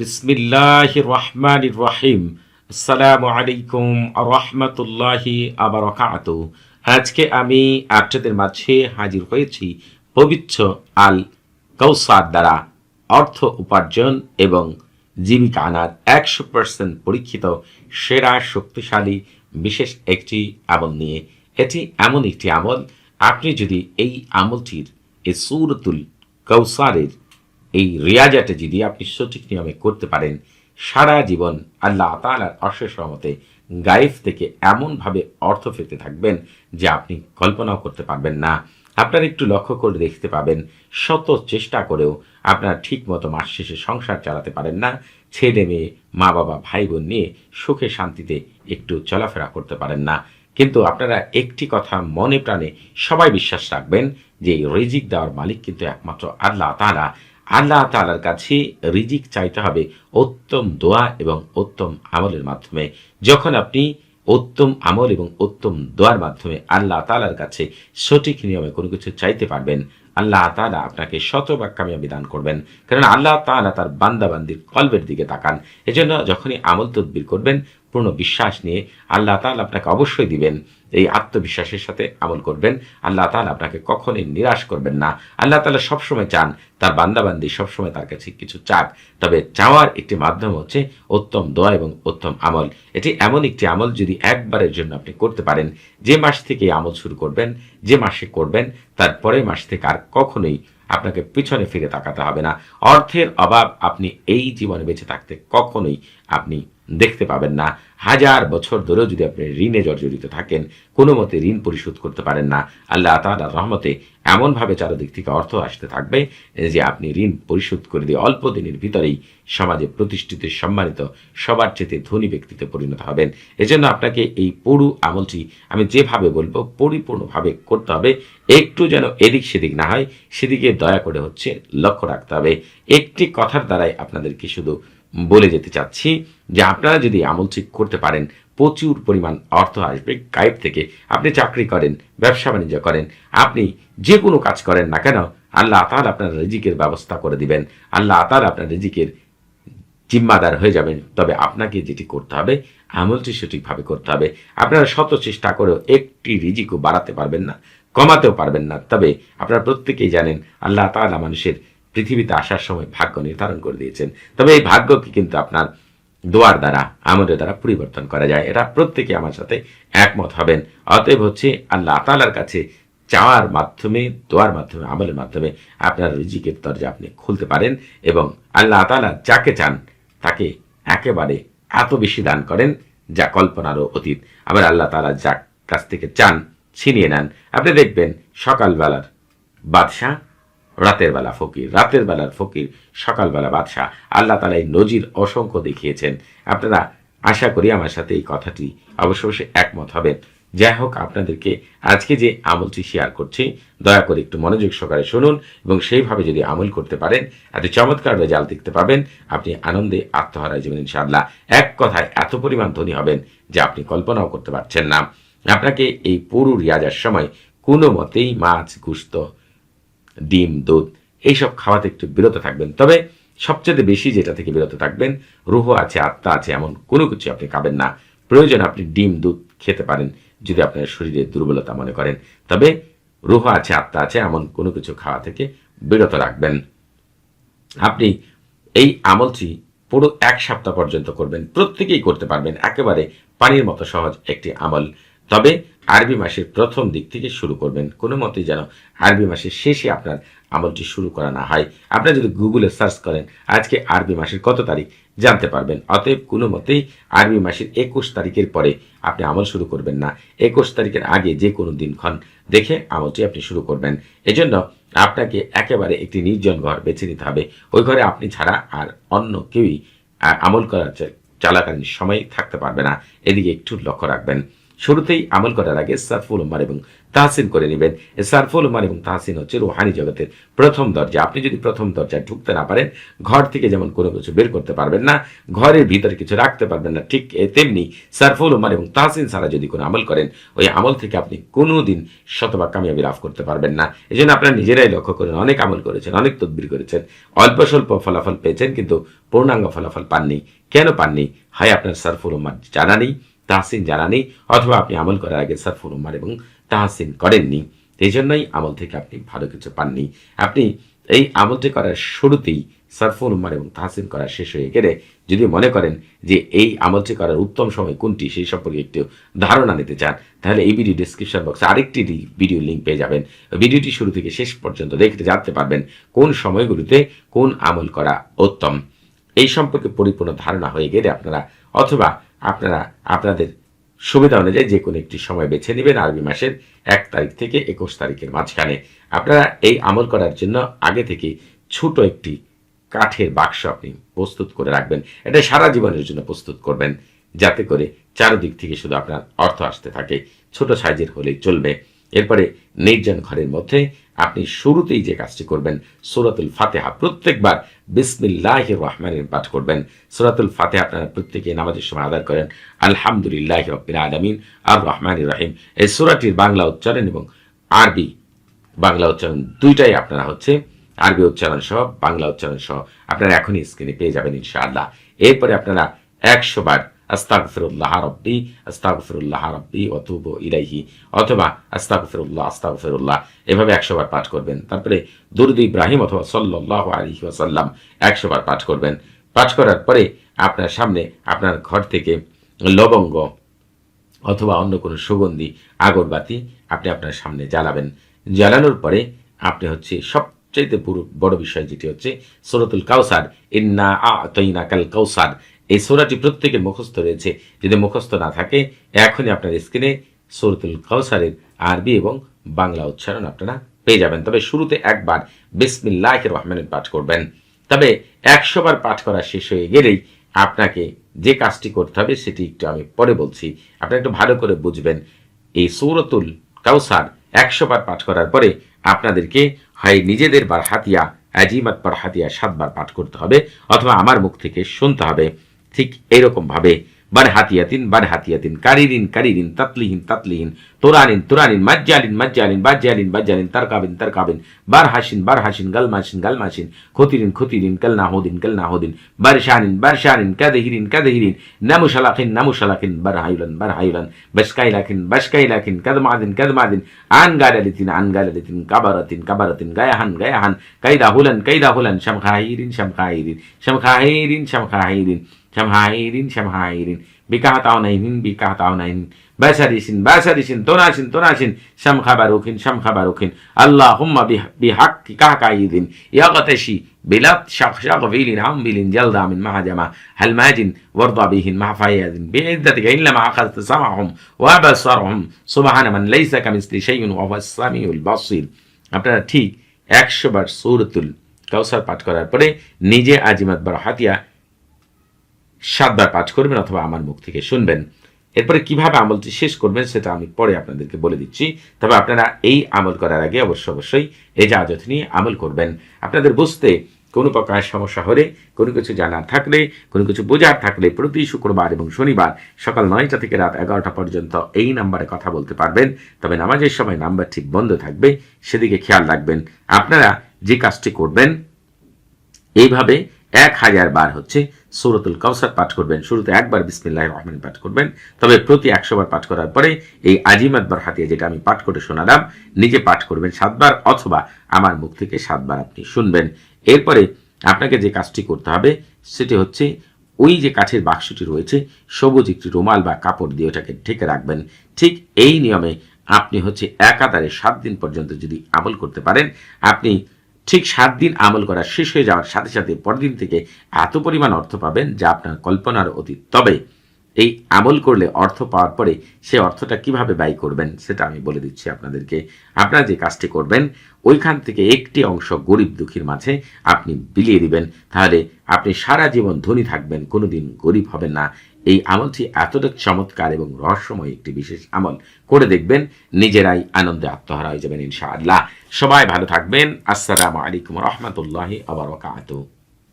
বিসমিল্লাহ রহমান রহিম আসসালামু আলাইকুম রহমতুল্লাহি আবরকাত। আজকে আমি আপনাদের মাঝে হাজির হয়েছি পবিত্র আল কৌসার দ্বারা অর্থ উপার্জন এবং জীবিকা আনার একশো পার্সেন্ট পরীক্ষিত সেরা শক্তিশালী বিশেষ একটি আমল নিয়ে। এটি এমন একটি আমল, আপনি যদি এই আমলটির এই সুরতুল কৌসারের এই রিয়াজাটা যদি আপনি সঠিক নিয়মে করতে পারেন। সারা জীবন আল্লাহ তালার অশেষ রহমতে গাইফ থেকে এমনভাবে অর্থ পেতে থাকবেন যে আপনি কল্পনাও করতে পারবেন না। আপনার একটু লক্ষ্য করে দেখতে পাবেন, শত চেষ্টা করেও আপনার ঠিক মতো মাস শেষে সংসার চালাতে পারেন না। ছেলে মেয়ে মা বাবা ভাই বোন নিয়ে সুখে শান্তিতে একটু চলাফেরা করতে পারেন না। কিন্তু আপনারা একটি কথা মনে প্রাণে সবাই বিশ্বাস রাখবেন যে রিজিক দেওয়ার মালিক কিন্তু একমাত্র আল্লাহ তালা আল্লাহ তালার কাছে রিজিক চাইতে হবে, উত্তম দোয়া এবং উত্তম আমলের মাধ্যমে। যখন আপনি উত্তম আমল এবং উত্তম দোয়ার মাধ্যমে আল্লাহ তালার কাছে সঠিক নিয়মে কোনো কিছু চাইতে পারবেন, আল্লাহ তালা আপনাকে শতভাগ কামিয়াবি দান করবেন। কারণ আল্লাহ তালা তার বান্দাবান্দির কল্পের দিকে তাকান। এজন্য যখনই আমল তদবির করবেন, পূর্ণ বিশ্বাস নিয়ে আল্লাহ তালা আপনাকে অবশ্যই দিবেন। এই আত্মবিশ্বাসের সাথে আমল করবেন। আল্লাহ তালা আপনাকে কখনোই নিরাশ করবেন না। আল্লাহ তালা সবসময় চান তার বান্দাবান্দি সবসময় তার কাছে কিছু চাক। তবে চাওয়ার একটি মাধ্যম হচ্ছে উত্তম দোয়া এবং উত্তম আমল। এটি এমন একটি আমল যদি একবারের জন্য আপনি করতে পারেন, যে মাস থেকে আমল শুরু করবেন, যে মাসে করবেন, তার পরের মাস থেকে আর কখনোই আপনাকে পিছনে ফিরে তাকাতে হবে না। অর্থের অভাব আপনি এই জীবনে বেঁচে থাকতে কখনোই আপনি দেখতে পাবেন না। হাজার বছর ধরেও যদি আপনি ঋণে জর্জরিত থাকেন, কোনো মতে ঋণ পরিশোধ করতে পারেন না। আল্লাহ তালার রহমতে এমনভাবে চারদিক থেকে অর্থ আসতে থাকবে যে আপনি ঋণ পরিশোধ করে দিয়ে অল্প দিনের ভিতরেই সমাজে প্রতিষ্ঠিত, সম্মানিত, সবার চেতে ধনী ব্যক্তিতে পরিণত হবেন। এজন্য আপনাকে এই পুরু আমলটি আমি যেভাবে বলব পরিপূর্ণভাবে করতে হবে। একটু যেন এদিক সেদিক না হয়, সেদিকে দয়া করে হচ্ছে লক্ষ্য রাখতে হবে। একটি কথার দ্বারাই আপনাদেরকে শুধু বলে যেতে চাচ্ছি যে আপনারা যদি আমল ঠিক করতে পারেন, প্রচুর পরিমাণ অর্থ আসবে। গাইব থেকে আপনি চাকরি করেন, ব্যবসা বাণিজ্য করেন, আপনি যে কোনো কাজ করেন না কেন, আল্লাহ আতাল আপনার রিজিকের ব্যবস্থা করে দিবেন। আল্লাহ আতাল আপনার রিজিকের জিম্মাদার হয়ে যাবেন। তবে আপনাকে যেটি করতে হবে, আমলটি সঠিকভাবে করতে হবে। আপনারা শত চেষ্টা করেও একটি রিজিকও বাড়াতে পারবেন না, কমাতেও পারবেন না। তবে আপনারা প্রত্যেকেই জানেন, আল্লাহ তাআলা মানুষের পৃথিবীতে আসার সময় ভাগ্য নির্ধারণ করে দিয়েছেন। তবে এই ভাগ্যকে কিন্তু আপনার দোয়ার দ্বারা, আমলের দ্বারা পরিবর্তন করা যায়। এটা প্রত্যেকে আমার সাথে একমত হবেন। অতএব হচ্ছে আল্লাহ তালার কাছে চাওয়ার মাধ্যমে, দোয়ার মাধ্যমে, আমলের মাধ্যমে আপনার রিজিকের দরজা আপনি খুলতে পারেন এবং আল্লাহ তালা যাকে চান তাকে একেবারে এত বেশি দান করেন যা কল্পনারও অতীত। আবার আল্লাহ তালা যার কাছ থেকে চান ছিনিয়ে নেন। আপনি দেখবেন সকালবেলার বাদশাহ রাতের বেলা ফকির, রাতের বেলার ফকির সকালবেলা বাদশাহ। আল্লাহ তালা এই নজির অসংখ্য দেখিয়েছেন। আপনারা আশা করি আমার সাথে এই কথাটি অবশ্য অবশ্যই একমত হবেন। যাই হোক, আপনাদেরকে আজকে যে আমলটি শেয়ার করছি, দয়া করে একটু মনোযোগ সহকারে শুনুন এবং সেইভাবে যদি আমল করতে পারেন, এত চমৎকার রেজাল্ট দেখতে পাবেন, আপনি আনন্দে আত্মহারা জীবন ইনশাআল্লাহ। এক কথায় এত পরিমাণ ধনী হবেন যে আপনি কল্পনাও করতে পারছেন না। আপনাকে এই পুরো রিয়াজার সময় কোনো মতেই মাছ গুস্ত ডিম, দুধ, এইসব খাওয়াতে একটু বিরত থাকবেন। তবে সবচেয়ে বেশি যেটা থেকে বিরত থাকবেন, রুহ আছে, আত্মা আছে, এমন কোনো কিছু আপনি খাবেন না। প্রয়োজন আপনি ডিম, দুধ খেতে পারেন, যদি আপনার শরীরে দুর্বলতা মনে করেন। তবে রুহ আছে, আত্মা আছে, এমন কোনো কিছু খাওয়া থেকে বিরত রাখবেন। আপনি এই আমলটি পুরো এক সপ্তাহ পর্যন্ত করবেন, প্রত্যেকেই করতে পারবেন। একেবারে পানির মতো সহজ একটি আমল। তবে আরবি মাসের প্রথম দিক থেকে শুরু করবেন। কোনো মতেই যেন আরবি মাসের শেষে আপনার আমলটি শুরু করা না হয়। আপনারা যদি গুগলে সার্চ করেন, আজকে আরবি মাসের কত তারিখ জানতে পারবেন। অতএব কোনো মতেই আরবি মাসের একুশ তারিখের পরে আপনি আমল শুরু করবেন না। একুশ তারিখের আগে যে কোনো দিনক্ষণ দেখে আমলটি আপনি শুরু করবেন। এজন্য আপনাকে একেবারে একটি নির্জন ঘর বেছে নিতে হবে। ওই ঘরে আপনি ছাড়া আর অন্য কেউই আমল করার চলাকালীন সময় থাকতে পারবে না। এদিকে একটু লক্ষ্য রাখবেন। শুরুতেই আমল করার আগে সাফুল উম্মার এবং তাহসিন করে নেবেন। সারফুল উমান এবং তাহসিন হচ্ছে রুহানি জগতের প্রথম দরজা। আপনি যদি প্রথম দরজায় ঢুকতে না পারেন, ঘর থেকে যেমন কোনো কিছু বের করতে পারবেন না, ঘরের ভিতরে কিছু রাখতে পারবেন না, ঠিক তেমনি সারফুল উমান এবং তাহসিন ছাড়া যদি কোনো আমল করেন, ওই আমল থেকে আপনি কোনো দিন শতভাগ কামিয়াবি লাভ করতে পারবেন না। এই জন্য আপনারা নিজেরাই লক্ষ্য করেন, অনেক আমল করেছেন, অনেক তদবির করেছেন, অল্প স্বল্প ফলাফল পেয়েছেন কিন্তু পূর্ণাঙ্গ ফলাফল পাননি। কেন পাননি? হয়, আপনার সারফুল উম্মার জানা নেই। তাহসিন জানা নেই অথবা আপনি আমল করার আগে সারফুল উম্মার এবং তাহসিন করেননি। এই জন্যই আমল থেকে আপনি ভালো কিছু পাননি। আপনি এই আমলটি করার শুরুতেই সারফুল উম্মার এবং তাহসিন করা শেষ হয়ে গেলে যদি মনে করেন যে এই আমলটি করার উত্তম সময় কোনটি, সেই সম্পর্কে একটু ধারণা নিতে চান, তাহলে এই ভিডিও ডিসক্রিপশন বক্সে আরেকটি ভিডিও লিঙ্ক পেয়ে যাবেন। ভিডিওটি শুরু থেকে শেষ পর্যন্ত দেখতে জানতে পারবেন কোন সময়গুলিতে কোন আমল করা উত্তম। এই সম্পর্কে পরিপূর্ণ ধারণা হয়ে গেলে আপনারা অথবা আপনারা, আপনাদের সুবিধা অনুযায়ী যে কোনো একটি সময় বেছে নেবেন আরবি মাসের এক তারিখ থেকে একুশ তারিখের মাঝখানে। আপনারা এই আমল করার জন্য আগে থেকে ছোট একটি কাঠের বাক্স আপনি প্রস্তুত করে রাখবেন। এটা সারা জীবনের জন্য প্রস্তুত করবেন, যাতে করে চারদিক থেকে শুধু আপনার অর্থ আসতে থাকে। ছোট সাইজের হলেই চলবে। এরপরে নির্জন ঘরের মধ্যে আপনি শুরুতেই যে কাজটি করবেন, সুরাতুল ফাতেহা প্রত্যেকবার বিসমিল্লাহ রহমানের পাঠ করবেন। সুরাতুল ফাতেহা আপনারা প্রত্যেকে নামাজের সময় আদায় করেন। আলহামদুলিল্লাহ রব্বিল আলমিন। আর রহমান রাহিম। এই সুরাটির বাংলা উচ্চারণ এবং আরবি বাংলা উচ্চারণ দুইটাই আপনারা হচ্ছে আরবি উচ্চারণ সহ, বাংলা উচ্চারণ সহ আপনারা এখনই স্ক্রিনে পেয়ে যাবেন ইনশাআল্লাহ। এরপরে আপনারা একশো বার আস্তাগফিরুল্লাহ রব্বি আস্তাগফিরুল্লাহ রব্বি অতুব ইলাইহি। অথবা আস্তাগফিরুল্লাহ আস্তাগফিরুল্লাহ। এভাবে একশো বার পাঠ করবেন। তারপরে দুরুদ ইব্রাহিম অথবা সাল্লাহ আলাইহি ওয়াসাল্লাম একশো বার পাঠ করবেন। পাঠ করার পরে আপনার সামনে আপনার ঘর থেকে লবঙ্গ অথবা অন্য কোনো সুগন্ধি, আগরবাতি আপনি আপনার সামনে জ্বালাবেন। জ্বালানোর পরে আপনি হচ্ছে সবচাইতে পুরো বড় বিষয় যেটি হচ্ছে সুরতুল কাউসার ইন্না আ তৈনা কাল কাউসার এই সোরাটি প্রত্যেকের মুখস্থ রয়েছে। যদি মুখস্থ না থাকে, এখনই আপনার স্ক্রিনে সুরতুল কাউসারের আরবি এবং বাংলা উচ্চারণ আপনারা পেয়ে যাবেন। তবে শুরুতে একবার বিসমিল্লাহ রহমানের পাঠ করবেন। তবে একশো বার পাঠ করা শেষ হয়ে গেলেই আপনাকে যে কাজটি করতে হবে, সেটি একটু আমি পরে বলছি। আপনি একটু ভালো করে বুঝবেন। এই সৌরতুল কাউসার একশো বার পাঠ করার পরে আপনাদেরকে হয় নিজেদের বার হাতিয়া অ্যাজিমাত বার হাতিয়া সাতবার পাঠ করতে হবে, অথবা আমার মুখ থেকে শুনতে হবে। ঠিক এইরকমভাবে বার হাতিয়াতিন বার হাতিয়াতিন, কারিরিন কারিরিন, তাতলিহীন তাতলিহীন, তোরানিন তোরানিন, মাজ্জালিন মাজ্জালিন, বাজ্জালিন বাজ্জালিন, তারকাবিন তারকাবিন বার হাসিন বার হাসিন গালমাসিন গালমাসিন, খতিরিন খতিরিন কাল নাহুদিন কাল নাহুদিন বার শানিন বার শানিন কাদেহিরিন কাদেহিরিন, নামুশালাকিন নামুশালাকিন বার হাইলান বার হাইলান বাসকাইলাকিন বাসকাইলাকিন, কাদমাদিন কাদমাদিন আন গালালিতিন আন গালালিতিন কাবারাতিন কাবারাতিন, গায়াহান গায়াহান কাইদা হুলান কাইদা হুলান শামখাহিরিন শামখাহিরিন শামখাহিরিন শামখাহিরিন شمهائرين شمهائرين بكهتاونين بكهتاونين بسرسين بسرسين تناسين تناسين شم خبروكين شم خبروكين اللهم بحق كهكايدين يغتشي بلاد شق شق فيلين هم بيلين جلدا من مهجمة هل ماجن وارضى بهن مع فياد بعدتك إلا ما أخذت سمعهم وأبصرهم سبحان من ليس كمثل شيء وهو السميع البصير আপনারা ঠিক একশো বার সৌরতুল কাউসার পাঠ করার পরে নিজে আজিমাত বার হাতিয়া সাতবার পাঠ করবেন অথবা আমার মুখ থেকে শুনবেন। এরপরে কীভাবে আমলটি শেষ করবেন সেটা আমি পরে আপনাদেরকে বলে দিচ্ছি। তবে আপনারা এই আমল করার আগে অবশ্য অবশ্যই এজাজত নিয়ে আমল করবেন। আপনাদের বুঝতে কোনো প্রকার সমস্যা হলে, কোনো কিছু জানার থাকলে, কোনো কিছু বোঝার থাকলে প্রতি শুক্রবার এবং শনিবার সকাল নয়টা থেকে রাত এগারোটা পর্যন্ত এই নাম্বারে কথা বলতে পারবেন। তবে নামাজের সময় নাম্বার ঠিক বন্ধ থাকবে, সেদিকে খেয়াল রাখবেন। আপনারা যে কাজটি করবেন, এইভাবে এক হাজার বার হচ্ছে সৌরতুল কাউসার পাঠ করবেন। শুরুতে একবার বিসমিল্লাহ রহমান পাঠ করবেন। তবে প্রতি একশো বার পাঠ করার পরে এই আজিমাত বার হাতিয়া যেটা আমি পাঠ করে শোনালাম, নিজে পাঠ করবেন সাতবার অথবা আমার মুখ থেকে সাতবার আপনি শুনবেন। এরপরে আপনাকে যে কাজটি করতে হবে, সেটি হচ্ছে ওই যে কাঠের বাক্সটি রয়েছে, সবুজ একটি রুমাল বা কাপড় দিয়ে ওটাকে ঢেকে রাখবেন। ঠিক এই নিয়মে আপনি হচ্ছে একাধারে সাত দিন পর্যন্ত যদি আমল করতে পারেন, আপনি ঠিক সাত দিন আমল করা শেষ হয়ে যাওয়ার সাথে সাথে পরদিন থেকে এত পরিমাণ অর্থ পাবেন যা আপনার কল্পনার অতীত। তবে এই আমল করলে অর্থ পাওয়ার পরে সে অর্থটা কীভাবে ব্যয় করবেন সেটা আমি বলে দিচ্ছি আপনাদেরকে। আপনারা যে কাজটি করবেন, ওইখান থেকে একটি অংশ গরিব দুঃখীর মাঝে আপনি বিলিয়ে দিবেন। তাহলে আপনি সারা জীবন ধনী থাকবেন, কোনোদিন গরিব হবেন না। এই আমলটি এতটা চমৎকার এবং রহস্যময় একটি বিশেষ আমল। করে দেখবেন, নিজেরাই আনন্দে আত্মহারা হয়ে যাবেন ইনশাআল্লাহ। সবাই ভালো থাকবেন। আসসালামু আলাইকুম রহমতুল্লাহ আবরকাত